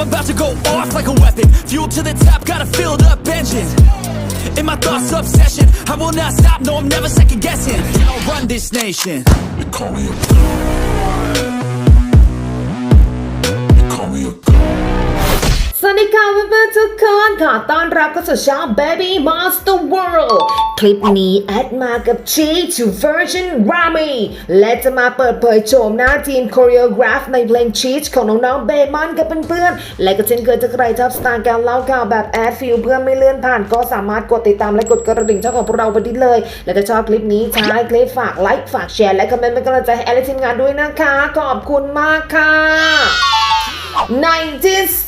I'm about to go off like a weapon. Fuel to the top, got a filled up engine. In my thoughts, obsession. I will not stop, no, I'm never second guessing. I'll run this nation. They call me a ดีค่ะเพื่อนๆทุกคนขอต้อนรับเข้าสู่ช่อง Baby Monster World คลิปนี้แอดมากับ Cheat Version Rami และจะมาเปิดเผยโฉมหน้าทีม Choreograph ในเพลง Cheat ของน้องๆเบมอนกับเพื่อนๆ และก็เช่นเคยถ้าใครชอบสไตล์การเล่าข่าวแบบแอดฟิลเพื่อนไม่เลื่อนผ่าน ก็สามารถกดติดตามและกดกระดิ่งช่องของพวกเราไปได้เลย และถ้าชอบคลิปนี้ใช้คลิปฝากไลค์ฝากแชร์และคอมเมนต์เป็นกำลังใจให้แอดและทีมงานด้วยนะคะ ขอบคุณมากค่ะในที่สุด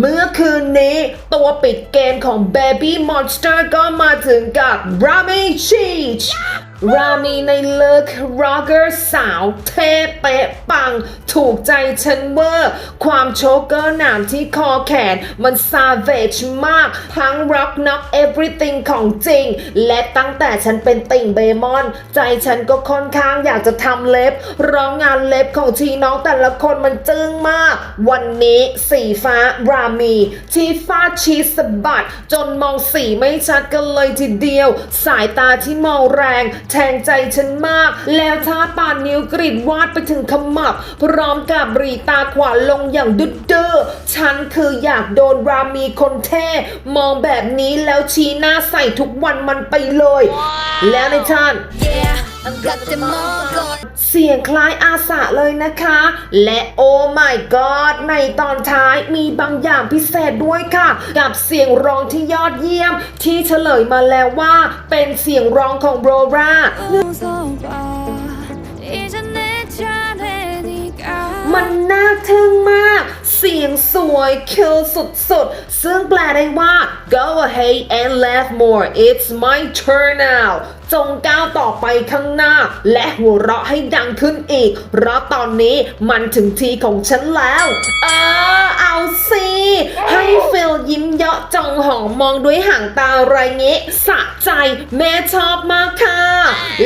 เมื่อคืนนี้ตัวปิดเกมของ Baby Monster ก็มาถึงกับ Rami Cheech รามีในเลิกร็อกเกอร์สาวเทเป๊ะปัง ถูกใจฉันเวอร์ ความโชกเกอร์หนามที่คอแขน มันซาเวจมาก ทั้ง Rock Knock Everything ของจริง และตั้งแต่ฉันเป็นติ่งเบมอน ใจฉันก็ค่อนข้างอยากจะทำเล็บ ร้องงานเล็บของทีน้องแต่ละคนมันจึ้งมาก วันนี้สีฟ้ารามีที่ฟาชีสบัด จนมองสีไม่ชัดกันเลยทีเดียว สายตาที่มองแรงแทงใจฉันมาก แล้วถ้าป่านนิ้วกรีดวาดไปถึงขมับ พร้อมกับรีตาขวาลงอย่างดุดเดอฉันคืออยากโดนรามีคนเท่มองแบบนี้แล้วชี้หน้าใส่ทุกวันมันไปเลย แล้วในท่าน Yeah, I've got them all going. เสียงคล้ายอาสาเลยนะคะ และโอ้ไม่กอดในตอนท้ายมีบางอย่างพิเศษด้วยค่ะ กับเสียงร้องที่ยอดเยี่ยม ที่เฉลยมาแล้วว่าเป็นเสียงร้องของโบรามันน่าทึ่งมาก เสียงสวยคิลสุดๆ ซึ่งแปลได้ว่า go ahead and laugh more it's my turn now งก้าวต่อไปข้างหน้า และหัวเราะให้ดังขึ้นอีก เพราะตอนนี้มันถึงทีของฉันแล้ว เออ เอาสิ ให้ฟิลยิ้มเยาะจองหองมองด้วยห่างตาอะไรเงี้สะใจแม่ชอบมากค่ะ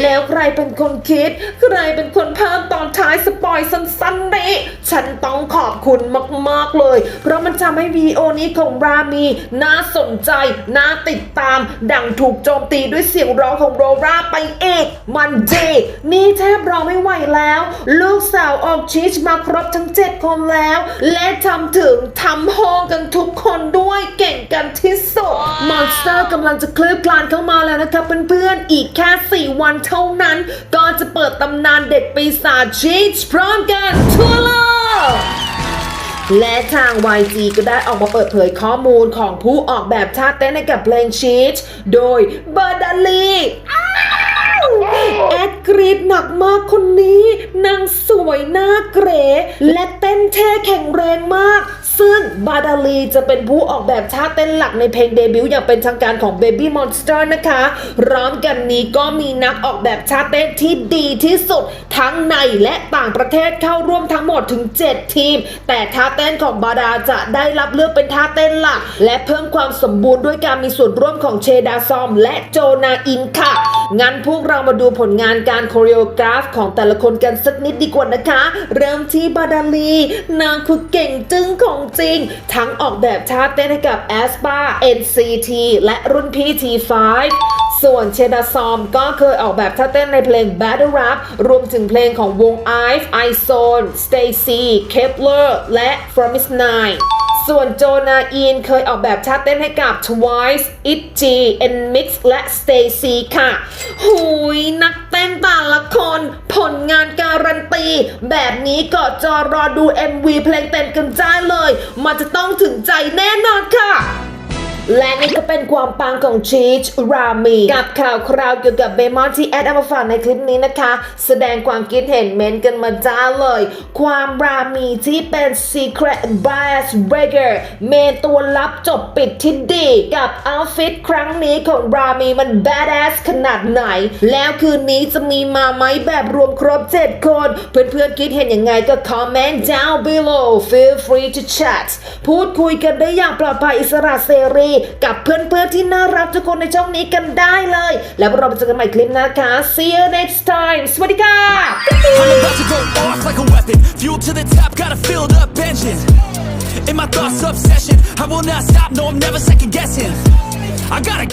แล้วใครเป็นคนคิด ใครเป็นคนเพิ่มตอนท้ายสปอยสั้นๆนี้ฉันต้องขอบคุณมากๆเลย เพราะมันทำให้วีดีโอนี้ของรามี น่าสนใจ น่าติดตาม ดังถูกโจมตีด้วยเสียงร้องของโรราไปเอกมันเจนี่แทบรอไม่ไหวแล้ว ลูกสาวออกชิชมาครบทั้ง 7 คนแล้ว และทำถึงทำห้องกันทุกคนด้วยเก่งกันที่สุดมอนสเตอร์กำลังจะคลืบคลานเข้ามาแล้วนะครับเพื่อนๆอีกแค่ 4 วันเท่านั้น ก็จะเปิดตำนานเด็กปีศาจชิชพร้อมกันทั่วโลกและทาง YG ก็ได้ออกมาเปิดเผยข้อมูลของผู้ออกแบบท่าเต้นให้กับเพลงชีชโดยเบอร์ดาลี แอดกรีดหนักมากคนนี้นางสวยหน้าเกรและเต้นเท่แข็งแรงมาก ซึ่งบาดาลีจะเป็นผู้ออกแบบท่าเต้นหลักในเพลงเดบิวต์อย่างเป็นทางการของ Baby Monster นะคะร้อมกันนี้ก็มีนักออกแบบท่าเต้นที่ดีที่สุดทั้งในและต่างประเทศเข้าร่วมทั้งหมดถึง 7 ทีม แต่ท่าเต้นของบาดาจะได้รับเลือกเป็นท่าเต้นหลัก และเพิ่มความสมบูรณ์ด้วยการมีส่วนร่วมของเชดาซอม และโจนาอินค่ะ งั้นพวกเรามาดูผลงานการโคเรียกราฟของแต่ละคนกันสักนิดดีกว่านะคะ เริ่มที่บาดาลีนางคือเก่งจึ้งของจริง ทั้งออกแบบท่าเต้นให้กับ a s p a NCT และรุ่นพี่ T5 ส่วนเชดาซอมก็เคยออกแบบท่าเต้นในเพลง Battle Rap รวมถึงเพลงของวง IVE, IZONE, Stacy, Kepler และ From Is Nine ส่วนโจนาอีนเคยออกแบบท่าเต้นให้กับ Twice, ITZY, NMIX และ Stacy ค่ะ หุยนัก ต้นแต่ละคนผลงานการันตี แบบนี้ก็จอรอดู MV เพลงเต้นกันได้เลย มันจะต้องถึงใจแน่ และนี่ก็เป็นความปังของชีชรามีกับข่าวคราวเกี่ยวกับเบมอนที่แอดเอามาฝากในคลิปนี้นะคะ แสดงความคิดเห็นเมนกันมาจ้าเลย ความรามีที่เป็น Secret Bias Breaker เมนตัวลับจบปิดที่ดี กับเอาฟิตครั้งนี้ของรามีมัน badass ขนาดไหน แล้วคืนนี้จะมีมาไหมแบบรวมครบ 7 คน เพื่อนๆคิดเห็นยังไงก็ comment down below feel free to chat พูดคุยกันได้อย่างปลอดภัยอิสระเสรีกับเพื่อนๆที่น่ารักทุกคนในช่องนี้กันได้เลย แล้วเราไปเจอกันใหม่คลิปนะคะ see you next time สวัสดีค่ะ I'm about to go off like a weapon. Fuel to the top, got a filled up engine. In my thoughts obsession I will not stop, no I'm never second guessing I gotta